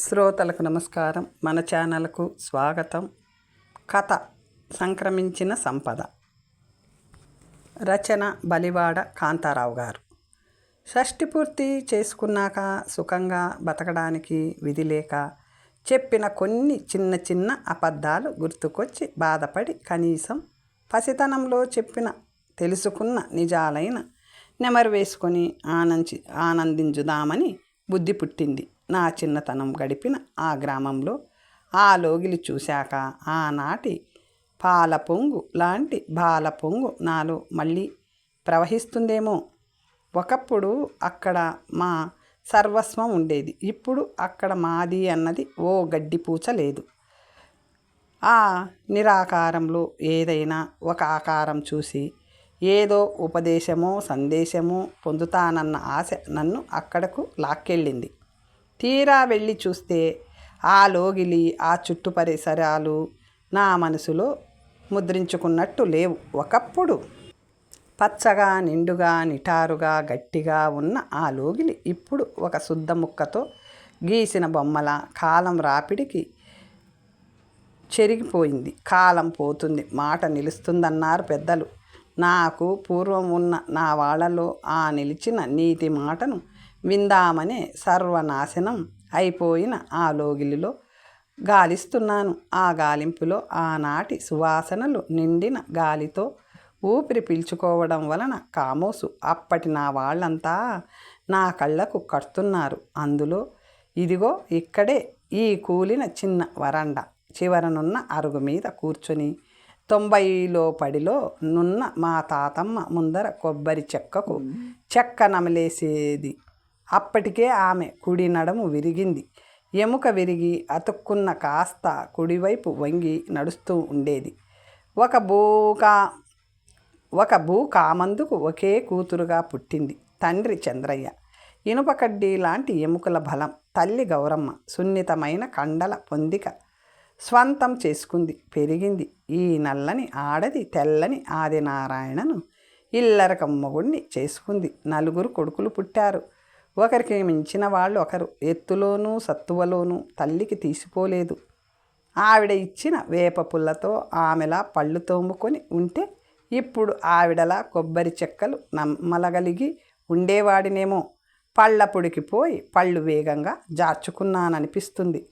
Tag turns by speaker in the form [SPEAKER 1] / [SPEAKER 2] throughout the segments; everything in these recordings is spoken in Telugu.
[SPEAKER 1] శ్రోతలకు నమస్కారం. మన ఛానల్కు స్వాగతం. కథ సంక్రమించిన సంపద. రచన బలివాడ కాంతారావు గారు. షష్టి పూర్తి చేసుకున్నాక సుఖంగా బతకడానికి విధి లేక చెప్పిన కొన్ని చిన్న చిన్న అబద్ధాలు గుర్తుకొచ్చి బాధపడి కనీసం పసితనంలో చెప్పిన తెలుసుకున్న నిజాలైన నెమరు వేసుకొని ఆనంది ఆనందించుదామని బుద్ధి పుట్టింది. నా చిన్నతనం గడిపిన ఆ గ్రామంలో ఆ లోగిలి చూశాక ఆనాటి పాల పొంగు లాంటి బాల పొంగు నాలో మళ్ళీ ప్రవహిస్తుందేమో. ఒకప్పుడు అక్కడ మా సర్వస్వం ఉండేది. ఇప్పుడు అక్కడ మాది అన్నది ఓ గడ్డి పూచ లేదు. ఆ నిరాకారంలో ఏదైనా ఒక ఆకారం చూసి ఏదో ఉపదేశమో సందేశమో పొందుతానన్న ఆశ నన్ను అక్కడకు లాక్కెళ్ళింది. తీరా వెళ్ళి చూస్తే ఆ లోగిలి ఆ చుట్టు పరిసరాలు నా మనసులో ముద్రించుకున్నట్టు లేవు. ఒకప్పుడు పచ్చగా నిండుగా నిటారుగా గట్టిగా ఉన్న ఆ లోగిలి ఇప్పుడు ఒక శుద్ధ ముక్కతో గీసిన బొమ్మల కాలం రాపిడికి చెరిగిపోయింది. కాలం పోతుంది. మాట నిలుస్తుందన్నారు పెద్దలు. నాకు పూర్వం ఉన్న నా వాళ్ళలో ఆ నిలిచిన నీతి మాటను విందామనే సర్వనాశనం అయిపోయిన ఆ లోగిలిలో గాలిస్తున్నాను. ఆ గాలింపులో ఆనాటి సువాసనలు నిండిన గాలితో ఊపిరి పీల్చుకోవడం వలన కామోసు అప్పటి నా వాళ్ళంతా నా కళ్ళకు కడుతున్నారు. అందులో ఇదిగో ఇక్కడే ఈ కూలిన చిన్న వరండ చివరనున్న అరుగు మీద కూర్చొని తొంభైలో పడిలో నున్న మా తాతమ్మ ముందర కొబ్బరి చెక్కకు చెక్క నమలేసేది. అప్పటికే ఆమె కుడి నడము విరిగింది. ఎముక విరిగి అతుక్కున్న కాస్త కుడివైపు వంగి నడుస్తూ ఉండేది. ఒక భూకా ఒక భూ కామందుకు ఒకే కూతురుగా పుట్టింది తండ్రి చంద్రయ్య. ఇనుప కడ్డీ లాంటి ఎముకల బలం తల్లి గౌరమ్మ సున్నితమైన కండల పొందిక స్వంతం చేసుకుంది పెరిగింది. ఈ నల్లని ఆడది తెల్లని ఆదినారాయణను ఇల్లరకమ్మగుణ్ణి చేసుకుంది. నలుగురు కొడుకులు పుట్టారు. ఒకరికి మించిన వాళ్ళు ఒకరు. ఎత్తులోనూ సత్తువలోనూ తల్లికి తీసిపోలేదు. ఆవిడ ఇచ్చిన వేప పుల్లతో ఆమెలా పళ్ళు తోముకొని ఉంటే ఇప్పుడు ఆవిడలా కొబ్బరి చెక్కలు నమ్మలగలిగి ఉండేవాడినేమో. పళ్ళ పొడికిపోయి పళ్ళు వేగంగా జార్చుకున్నాననిపిస్తుంది.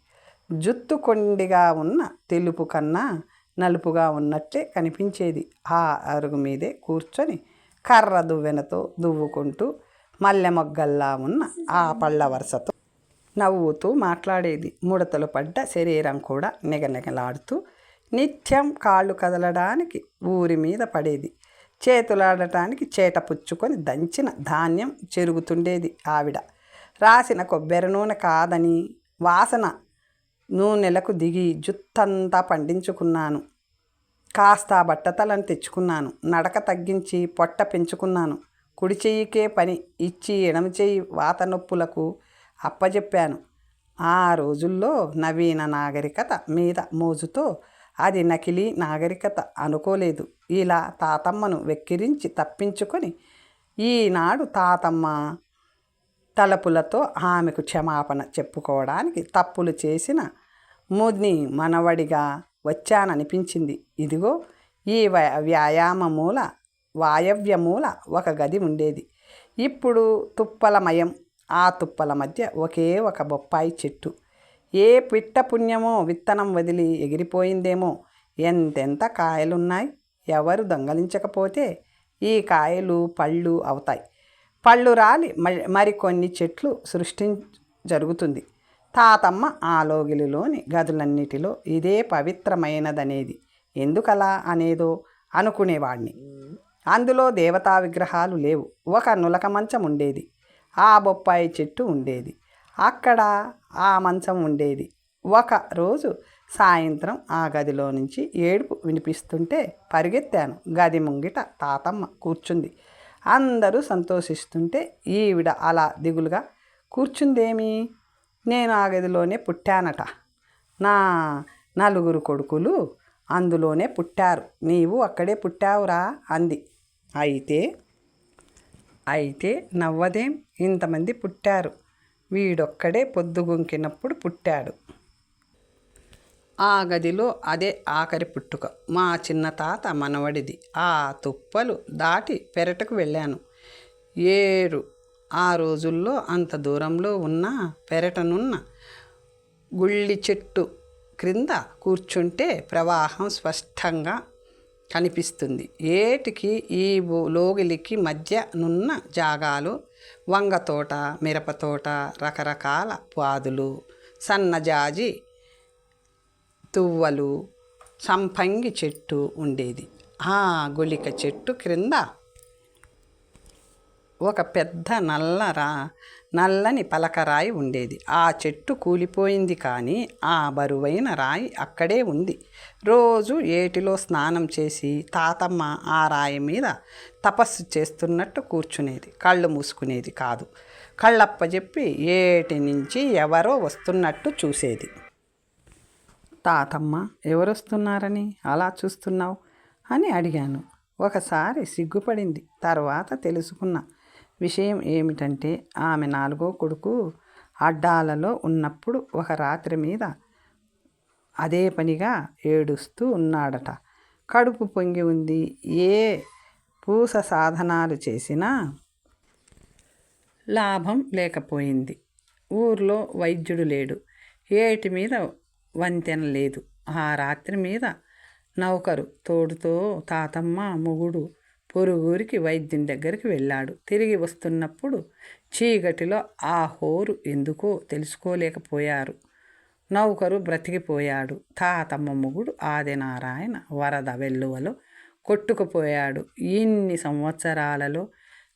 [SPEAKER 1] జుత్తు కొండిగా ఉన్న తెలుపు కన్నా నలుపుగా ఉన్నట్లే కనిపించేది. ఆ అరుగు మీదే కూర్చొని కర్ర దువ్వెనతో దువ్వుకుంటూ మల్లె మొగ్గల్లా ఉన్న ఆ పళ్ళ వరుసతో నవ్వుతూ మాట్లాడేది. ముడతలు పడ్డ శరీరం కూడా నిగనిగలాడుతూ నిత్యం కాళ్ళు కదలడానికి ఊరి మీద పడేది. చేతులాడటానికి చేట పుచ్చుకొని దంచిన ధాన్యం చెరుగుతుండేది ఆవిడ. రాసిన కొబ్బరి నూనె కాదని వాసన నూనెలకు దిగి జుత్తంతా పండించుకున్నాను. కాస్త బట్టతలను తెచ్చుకున్నాను. నడక తగ్గించి పొట్ట పెంచుకున్నాను. కుడి చెయ్యికే పని ఇచ్చి ఎడమ చెయ్యి వాత నొప్పులకు అప్పజెప్పాను. ఆ రోజుల్లో నవీన నాగరికత మీద మోజుతో అది నకిలీ నాగరికత అనుకోలేదు. ఇలా తాతమ్మను వెక్కిరించి తప్పించుకొని ఈనాడు తాతమ్మ తలపులతో ఆమెకు క్షమాపణ చెప్పుకోవడానికి తప్పులు చేసిన ముని మనవడిగా వచ్చాననిపించింది. ఇదిగో ఈ వ్యాయామమూల వాయవ్యమూల ఒక గది ఉండేది. ఇప్పుడు తుప్పలమయం ఆ తుప్పల మధ్య ఒకే ఒక బొప్పాయి చెట్టు. ఏ పిట్ట పుణ్యమో విత్తనం వదిలి ఎగిరిపోయిందేమో ఎంతెంత కాయలున్నాయి ఎవరు దొంగలించకపోతే ఈ కాయలు పళ్ళు అవుతాయి. పళ్ళు రాలి మరికొన్ని చెట్లు సృష్టి జరుగుతుంది. తాతమ్మ ఆలోగిలిలోని గదులన్నిటిలో ఇదే పవిత్రమైనదనేది. ఎందుకలా అనేదో అనుకునేవాడిని అందులో దేవతా విగ్రహాలు లేవు. ఒక నులక మంచం ఉండేది. ఆ బొప్పాయి చెట్టు ఉండేది. అక్కడ ఆ మంచం ఉండేది. ఒక రోజు సాయంత్రం ఆ గదిలో నుంచి ఏడుపు వినిపిస్తుంటే పరిగెత్తాను. గది ముంగిట తాతమ్మ కూర్చుంది. అందరూ సంతోషిస్తుంటే ఈవిడ అలా దిగులుగా కూర్చుందేమి? నేను ఆ గదిలోనే పుట్టానట. నా నలుగురు కొడుకులు అందులోనే పుట్టారు. నీవు అక్కడే పుట్టావురా అంది. అయితే అయితే నవ్వదేం ఇంతమంది పుట్టారు. వీడొక్కడే పొద్దుగుంకినప్పుడు పుట్టాడు. ఆ గదిలో అదే ఆఖరి పుట్టుక. మా చిన్న తాత మనవడిది. ఆ తుప్పలు దాటి పెరటకు వెళ్ళాను. ఏరు ఆ రోజుల్లో అంత దూరంలో ఉన్న పెరటనున్న గుళ్ళి చెట్టు క్రింద కూర్చుంటే ప్రవాహం స్పష్టంగా కనిపిస్తుంది. ఏటికి ఈ లోగిలికి మధ్య నున్న జాగాలు? వంగ తోట మిరప తోట రకరకాల పాదులు సన్నజాజి తువ్వలు సంపంగి చెట్టు ఉండేది. ఆ గుళిక చెట్టు క్రింద ఒక పెద్ద నల్లరా నల్లని పలకరాయి ఉండేది. ఆ చెట్టు కూలిపోయింది కానీ ఆ బరువైన రాయి అక్కడే ఉంది. రోజు ఏటిలో స్నానం చేసి తాతమ్మ ఆ రాయి మీద తపస్సు చేస్తున్నట్టు కూర్చునేది. కళ్ళు మూసుకునేది కాదు. కళ్ళప్ప చెప్పి ఏటి నుంచి ఎవరో వస్తున్నట్టు చూసేది. తాతమ్మ ఎవరొస్తున్నారని అలా చూస్తున్నావు? అని అడిగాను. ఒకసారి సిగ్గుపడింది. తర్వాత తెలుసుకున్న. విషయం ఏమిటంటే ఆమె నాలుగో కొడుకు అడ్డాలలో ఉన్నప్పుడు ఒక రాత్రి మీద అదే పనిగా ఏడుస్తూ ఉన్నాడట. కడుపు పొంగి ఉంది. ఏ పూస సాధనాలు చేసినా లాభం లేకపోయింది. ఊర్లో వైద్యుడు లేడు. ఏటి మీద వంతెన లేదు. ఆ రాత్రి మీద నౌకరు తోడుతో తాతమ్మ మొగుడు పొరుగురికి వైద్యుని దగ్గరికి వెళ్ళాడు. తిరిగి వస్తున్నప్పుడు చీకటిలో ఆ హోరు ఎందుకో తెలుసుకోలేకపోయారు. నౌకరు బ్రతికిపోయాడు. తాతమ్మ మొగుడు ఆదినారాయణ వరద వెల్లువలో కొట్టుకుపోయాడు. ఇన్ని సంవత్సరాలలో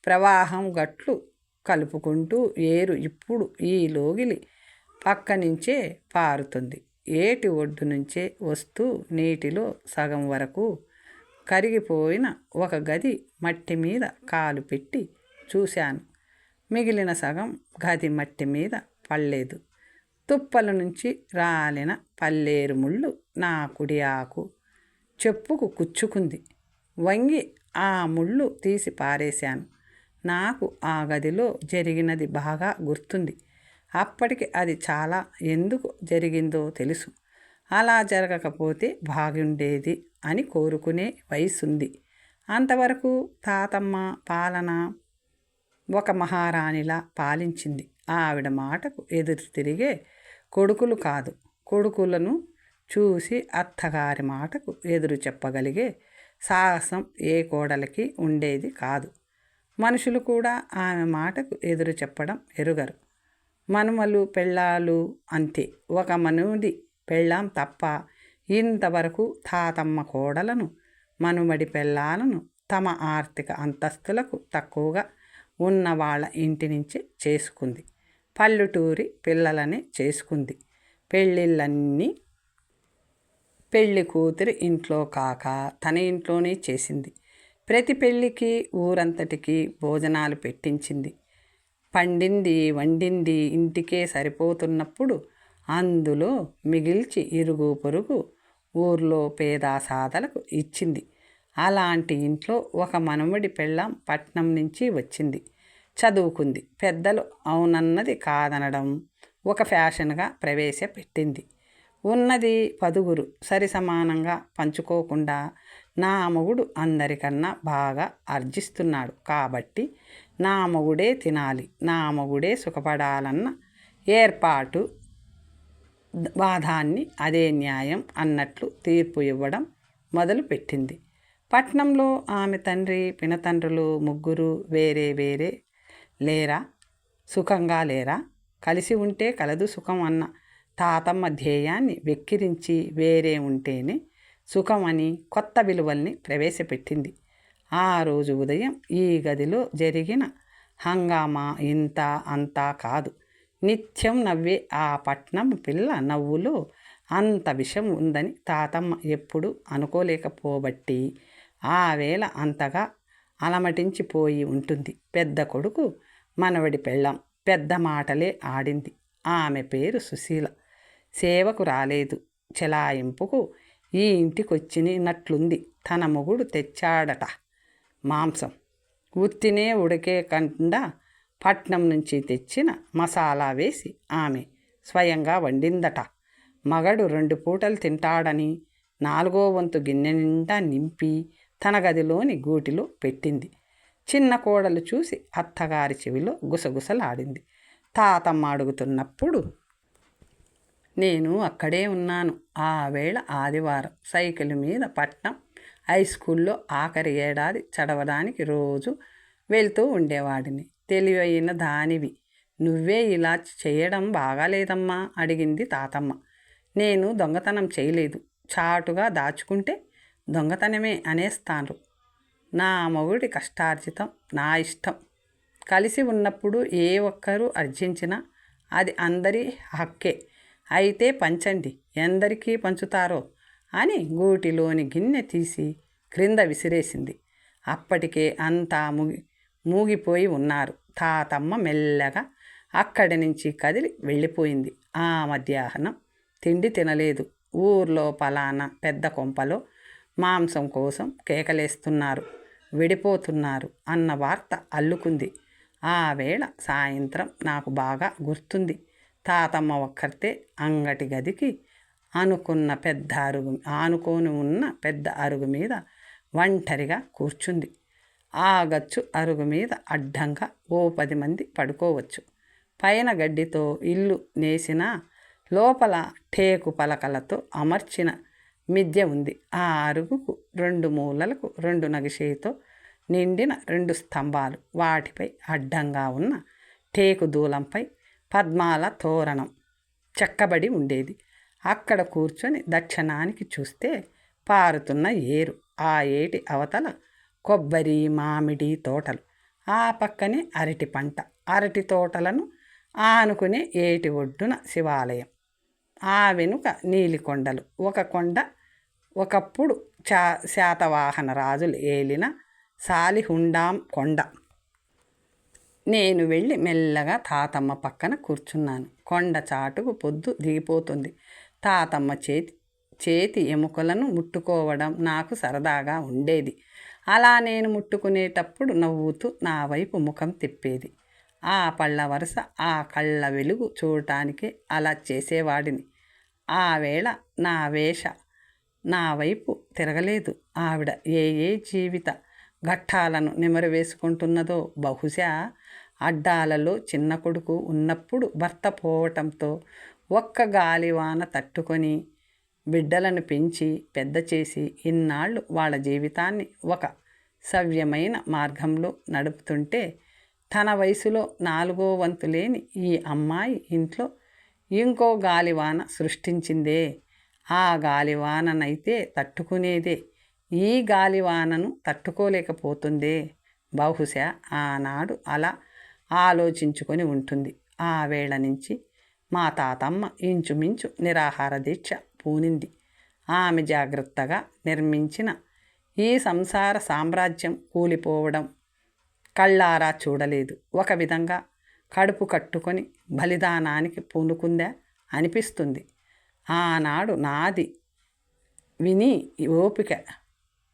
[SPEAKER 1] ప్రవాహం గట్లు కలుపుకుంటూ ఏరు ఇప్పుడు ఈ లోగిలి పక్క నుంచే పారుతుంది. ఏటి ఒడ్డు నుంచే వస్తూ నీటిలో సగం వరకు కరిగిపోయిన ఒక గది మట్టి మీద కాలు పెట్టి చూశాను. మిగిలిన సగం గది మట్టి మీద పడలేదు. తుప్పల నుంచి రాలిన పల్లేరు ముళ్ళు నా కుడి ఆకు చెప్పుకు కుచ్చుకుంది. వంగి ఆ ముళ్ళు తీసి పారేశాను. నాకు ఆ గదిలో జరిగినది బాగా గుర్తుంది. అప్పటికి అది చాలా ఎందుకు జరిగిందో తెలుసు. అలా జరగకపోతే బాగుండేది అని కోరుకునే వయసుంది. అంతవరకు తాతమ్మ పాలన ఒక మహారాణిలా పాలించింది. ఆవిడ మాటకు ఎదురు తిరిగే కొడుకులు కాదు. కొడుకులను చూసి అత్తగారి మాటకు ఎదురు చెప్పగలిగే సాహసం ఏ కోడలికి ఉండేది కాదు. మనుషులు కూడా ఆమె మాటకు ఎదురు చెప్పడం ఎరుగరు. మనుమలు పెళ్ళాలు అంతే. ఒక మనుడి పెళ్ళాం తప్ప ఇంతవరకు తాతమ్మ కోడలను మనుమడి పెళ్ళాలను తమ ఆర్థిక అంతస్తులకు తక్కువగా ఉన్న వాళ్ళ ఇంటి నుంచి చేసుకుంది. పల్లెటూరి పిల్లలని చేసుకుంది. పెళ్ళిళ్ళన్నీ పెళ్ళి కూతురి ఇంట్లో కాక తన ఇంట్లోనే చేసింది. ప్రతి పెళ్ళికి ఊరంతటికి భోజనాలు పెట్టించింది. పండింది వండింది ఇంటికే సరిపోతున్నప్పుడు అందులో మిగిల్చి ఇరుగు పొరుగు ఊర్లో పేదాసాదలకు ఇచ్చింది. అలాంటి ఇంట్లో ఒక మనవడి పెళ్ళం పట్నం నుంచి వచ్చింది. చదువుకుంది. పెద్దలు అవునన్నది కాదనడం ఒక ఫ్యాషన్గా ప్రవేశపెట్టింది. ఉన్నది పదుగురు. సరి సమానంగా పంచుకోకుండా నా మొగుడు అందరికన్నా బాగా అర్జిస్తున్నాడు కాబట్టి నా మొగుడే తినాలి. నా మొగుడే సుఖపడాలన్న ఏర్పాటు వాదాన్ని అదే న్యాయం అన్నట్లు తీర్పు ఇవ్వడం మొదలుపెట్టింది. పట్నంలో ఆమె తండ్రి పినతండ్రులు ముగ్గురు వేరే వేరే లేరా? సుఖంగా లేరా? కలిసి ఉంటే కలదు సుఖం అన్న తాతమ్మ ధ్యేయాన్ని వెక్కిరించి వేరే ఉంటేనే సుఖం అని కొత్త విలువల్ని ప్రవేశపెట్టింది. ఆ రోజు ఉదయం ఈ గదిలో జరిగిన హంగామా ఇంత అంతా కాదు. నిత్యం నవ్వే ఆ పట్నం పిల్ల నవ్వులో అంత విషం ఉందని తాతమ్మ ఎప్పుడు అనుకోలేకపోబట్టి ఆ వేళ అంతగా అలమటించిపోయి ఉంటుంది. పెద్ద కొడుకు మనవడి పెళ్ళం. పెద్ద మాటలే ఆడింది. ఆమె పేరు సుశీల. సేవకు రాలేదు. చెలాయింపుకు ఈ ఇంటికొచ్చినట్లుంది తన మొగుడు తెచ్చాడట. మాంసం. ఉత్తినే ఉడికే కండా పట్నం నుంచి తెచ్చిన మసాలా వేసి ఆమె స్వయంగా వండిందట. మగడు రెండు పూటలు తింటాడని నాలుగో వంతు గిన్నె నిండా నింపి తన గదిలోని గూటిలో పెట్టింది. చిన్న కోడలు చూసి అత్తగారి చెవిలో గుసగుసలాడింది. తాతమ్మ అడుగుతున్నప్పుడు నేను అక్కడే ఉన్నాను. ఆ వేళ ఆదివారం సైకిల్ మీద పట్నం హై స్కూల్లో ఆఖరి ఏడాది చదవడానికి రోజు వెళ్తూ ఉండేవాడిని. తెలివైన దానివి. నువ్వే ఇలా చేయడం బాగాలేదమ్మా అడిగింది తాతమ్మ. నేను దొంగతనం చేయలేదు. చాటుగా దాచుకుంటే దొంగతనమే అనేస్తాను నా మొగుడి కష్టార్జితం నా ఇష్టం. కలిసి ఉన్నప్పుడు ఏ ఒక్కరూ అర్జించినా అది అందరి హక్కే. అయితే పంచండి ఎందరికీ పంచుతారో అని గూటిలోని గిన్నె తీసి క్రింద విసిరేసింది. అప్పటికే అంతా ముగి మూగిపోయి ఉన్నారు. తాతమ్మ మెల్లగా అక్కడి నుంచి కదిలి వెళ్ళిపోయింది. ఆ మధ్యాహ్నం తిండి తినలేదు. ఊర్లో పలానా పెద్ద కొంపలో మాంసం కోసం కేకలేస్తున్నారు. విడిపోతున్నారు అన్న వార్త అల్లుకుంది. ఆ వేళ సాయంత్రం నాకు బాగా గుర్తుంది. తాతమ్మ ఒక్కరితే అంగటి గదికి అనుకున్న పెద్ద అరుగు ఆనుకొని ఉన్న పెద్ద అరుగు మీద ఒంటరిగా కూర్చుంది. ఆ గచ్చు అరుగు మీద అడ్డంగా ఓ పది మంది పడుకోవచ్చు. పైన గడ్డితో ఇల్లు నేసిన లోపల టేకు పలకలతో అమర్చిన మిద్య ఉంది. ఆ అరుగుకు రెండు మూలలకు రెండు నగిషేతో నిండిన రెండు స్తంభాలు. వాటిపై అడ్డంగా ఉన్న టేకు దూలంపై పద్మాల తోరణం చెక్కబడి ఉండేది. అక్కడ కూర్చొని దక్షిణానికి చూస్తే పారుతున్న ఏరు. ఆ ఏటి అవతల కొబ్బరి మామిడి తోటలు. ఆ పక్కనే అరటి పంట. అరటి తోటలను ఆనుకునే ఏటి ఒడ్డున శివాలయం. ఆ వెనుక నీలికొండలు ఒక కొండ ఒకప్పుడు చా శాతవాహన రాజులు ఏలిన సాలిహుండాం కొండ. నేను వెళ్ళి మెల్లగా తాతమ్మ పక్కన కూర్చున్నాను. కొండ చాటుకు పొద్దు దిగిపోతుంది. తాతమ్మ చేతి చేతి ఎముకలను ముట్టుకోవడం నాకు సరదాగా ఉండేది. అలా నేను ముట్టుకునేటప్పుడు నవ్వుతూ నా వైపు ముఖం తిప్పేది. ఆ పళ్ళ వరుస ఆ కళ్ళ వెలుగు చూడటానికి అలా చేసేవాడిని. ఆ వేళ నా వేష నా వైపు తిరగలేదు. ఆవిడ ఏ ఏ జీవిత ఘట్టాలను నిమరు వేసుకుంటున్నదో బహుశా అడ్డాలలో చిన్న కొడుకు ఉన్నప్పుడు భర్త పోవటంతో ఒక్క గాలివాన తట్టుకొని బిడ్డలను పెంచి పెద్ద చేసి ఇన్నాళ్ళు వాళ్ళ జీవితాన్ని ఒక సవ్యమైన మార్గంలో నడుపుతుంటే తన వయసులో నాలుగో వంతు లేని ఈ అమ్మాయి ఇంట్లో ఇంకో గాలివాన సృష్టించిందే. ఆ గాలివాననైతే తట్టుకునేదే. ఈ గాలివానను తట్టుకోలేకపోతుందే. బహుశా ఆనాడు అలా ఆలోచించుకొని ఉంటుంది. ఆ వేళ నుంచి మా తాతమ్మ ఇంచుమించు నిరాహార దీక్ష పూనింది. ఆమె జాగ్రత్తగా నిర్మించిన ఈ సంసార సామ్రాజ్యం కూలిపోవడం కళ్ళారా చూడలేదు. ఒక విధంగా కడుపు కట్టుకొని బలిదానానికి పూనుకుందా అనిపిస్తుంది. ఆనాడు నాది విని ఓపిక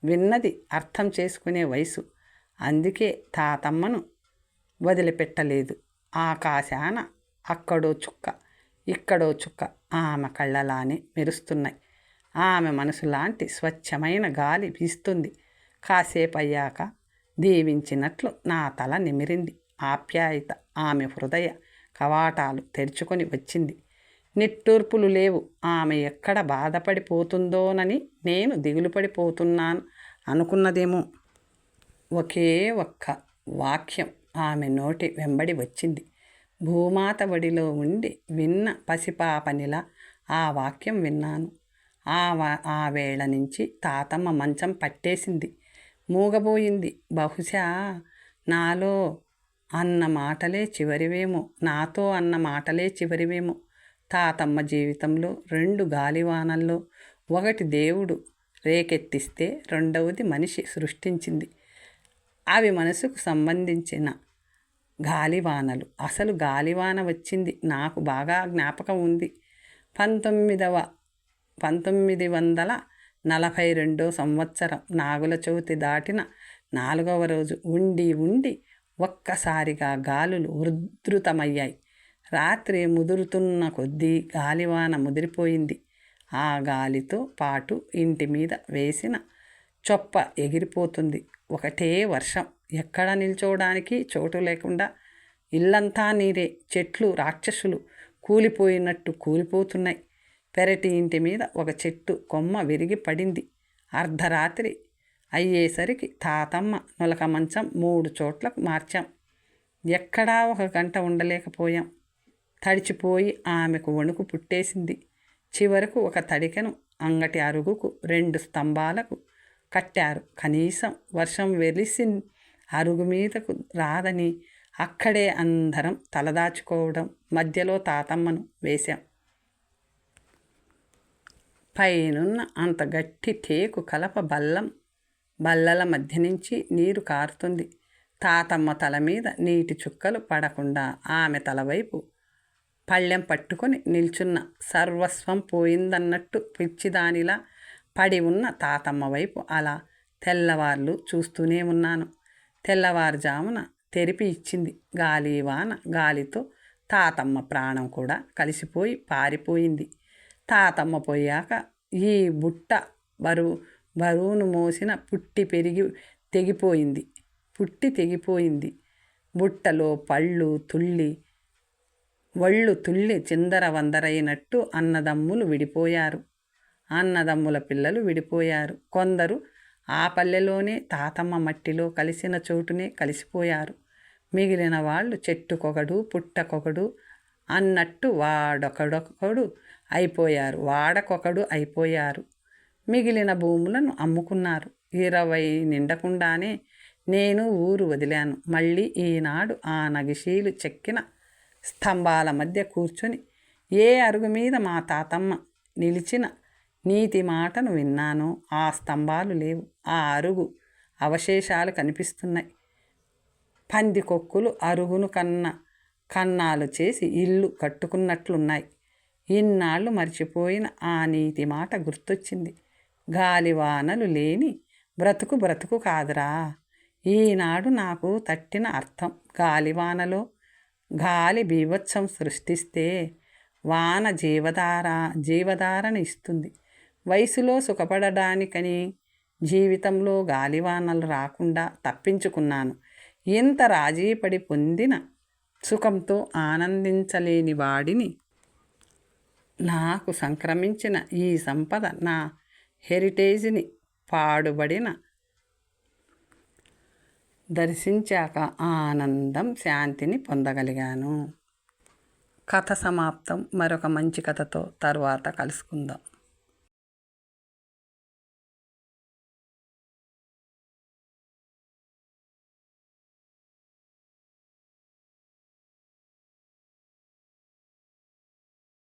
[SPEAKER 1] విన్నది అర్థం చేసుకునే వయసు. అందుకే తాతమ్మను వదిలిపెట్టలేదు. ఆకాశాన అక్కడో చుక్క ఇక్కడో చుక్క ఆమె కళ్ళలానే మెరుస్తున్నాయి. ఆమె మనసు లాంటి స్వచ్ఛమైన గాలి వీస్తుంది. కాసేపు అయ్యాక దీవించినట్లు నా తల నిమిరింది. ఆప్యాయత ఆమె హృదయ కవాటాలు తెరుచుకొని వచ్చింది. నిట్టూర్పులు లేవు. ఆమె ఎక్కడ బాధపడిపోతుందోనని నేను దిగులు పడిపోతున్నాను అనుకున్నదేమో. ఒకే ఒక్క వాక్యం ఆమె నోటి వెంబడి వచ్చింది. భూమాత బడిలో ఉండి విన్న పసిపాపనిలా ఆ వాక్యం విన్నాను. ఆ ఆ వేళ నుంచి తాతమ్మ మంచం పట్టేసింది. మూగబోయింది. బహుశా నాలో అన్న మాటలే చివరివేమో నాతో అన్న మాటలే చివరివేమో. తాతమ్మ జీవితంలో రెండు గాలివానల్లో ఒకటి దేవుడు రేకెత్తిస్తే రెండవది మనిషి సృష్టించింది. అవి మనసుకు సంబంధించిన గాలివానలు. అసలు గాలివాన వచ్చింది. నాకు బాగా జ్ఞాపకం ఉంది. పంతొమ్మిదవ పంతొమ్మిది వందల నలభై రెండో సంవత్సరం నాగుల చవితి దాటిన నాలుగవ రోజు ఉండి ఉండి ఒక్కసారిగా గాలులు ఉధృతమయ్యాయి. రాత్రి ముదురుతున్న కొద్దీ గాలివాన ముదిరిపోయింది. ఆ గాలితో పాటు ఇంటి మీద వేసిన చొప్ప ఎగిరిపోతుంది. ఒకటే వర్షం. ఎక్కడ నిల్చోవడానికి చోటు లేకుండా ఇల్లంతా నీరే చెట్లు రాక్షసులు కూలిపోయినట్టు కూలిపోతున్నాయి. పెరటి ఇంటి మీద ఒక చెట్టు కొమ్మ విరిగి పడింది. అర్ధరాత్రి అయ్యేసరికి తాతమ్మ నులక మంచం మూడు చోట్లకు మార్చాం. ఎక్కడా ఒక గంట ఉండలేకపోయాం. తడిచిపోయి ఆమెకు వణుకు పుట్టేసింది. చివరకు ఒక తడికెను అంగటి అరుగుకు రెండు స్తంభాలకు కట్టారు. కనీసం వర్షం వెలిసి అరుగు మీదకు రాదని అక్కడే అందరం తలదాచుకోవడం మధ్యలో తాతమ్మను వేశాం. పైనున్న అంత గట్టి టేకు కలప బల్లం బల్లల మధ్య నుంచి నీరు కారుతుంది. తాతమ్మ తల మీద నీటి చుక్కలు పడకుండా ఆమె తలవైపు పళ్ళెం పట్టుకొని నిల్చున్న సర్వస్వం పోయిందన్నట్టు పిచ్చిదానిలా పడి ఉన్న తాతమ్మ వైపు అలా తెల్లవార్లు చూస్తూనే ఉన్నాను. తెల్లవారుజామున తెరిపి ఇచ్చింది గాలి వాన గాలితో తాతమ్మ ప్రాణం కూడా కలిసిపోయి పారిపోయింది. తాతమ్మ పోయాక ఈ బుట్ట బరువు బరువును మోసిన పుట్టి పెరిగి తెగిపోయింది. పుట్టి తెగిపోయింది. బుట్టలో పళ్ళు తుళ్ళి వళ్ళు తుళ్ళి చిందర వందరైనట్టు అన్నదమ్ములు విడిపోయారు. అన్నదమ్ముల పిల్లలు విడిపోయారు. కొందరు ఆ పల్లెలోనే తాతమ్మ మట్టిలో కలిసిన చోటునే కలిసిపోయారు. మిగిలిన వాళ్ళు చెట్టుకొకడు పుట్టకొకడు అన్నట్టు వాడొకడొకడు అయిపోయారు వాడకొకడు అయిపోయారు. మిగిలిన భూములను అమ్ముకున్నారు. ఇరవై నిండకుండానే నేను ఊరు వదిలాను. మళ్ళీ ఈనాడు ఆ నగిశీలు చెక్కిన స్తంభాల మధ్య కూర్చొని ఏ అరుగు మీద మా తాతమ్మ నిలిచిన నీతి మాటను విన్నాను. ఆ స్తంభాలు లేవు. ఆ అరుగు అవశేషాలు కనిపిస్తున్నాయి. పంది కొక్కులు అరుగును కన్న కన్నాలు చేసి ఇల్లు కట్టుకున్నట్లున్నాయి. ఇన్నాళ్ళు మర్చిపోయిన ఆ నీతి మాట గుర్తొచ్చింది. గాలివానలు లేని బ్రతుకు బ్రతుకు కాదురా. ఈనాడు నాకు తట్టిన అర్థం. గాలివానలో గాలి బీభత్సం సృష్టిస్తే వాన జీవధార జీవధారణ ఇస్తుంది. వయసులో సుఖపడడానికని జీవితంలో గాలివానలు రాకుండా తప్పించుకున్నాను. ఇంత రాజీపడి పొందిన సుఖంతో ఆనందించలేని వాడిని నాకు సంక్రమించిన ఈ సంపద నా హెరిటేజ్ని పాడుబడిన దర్శించాక ఆనందం శాంతిని పొందగలిగాను. కథ సమాప్తం. మరొక మంచి కథతో తర్వాత కలుసుకుందాం.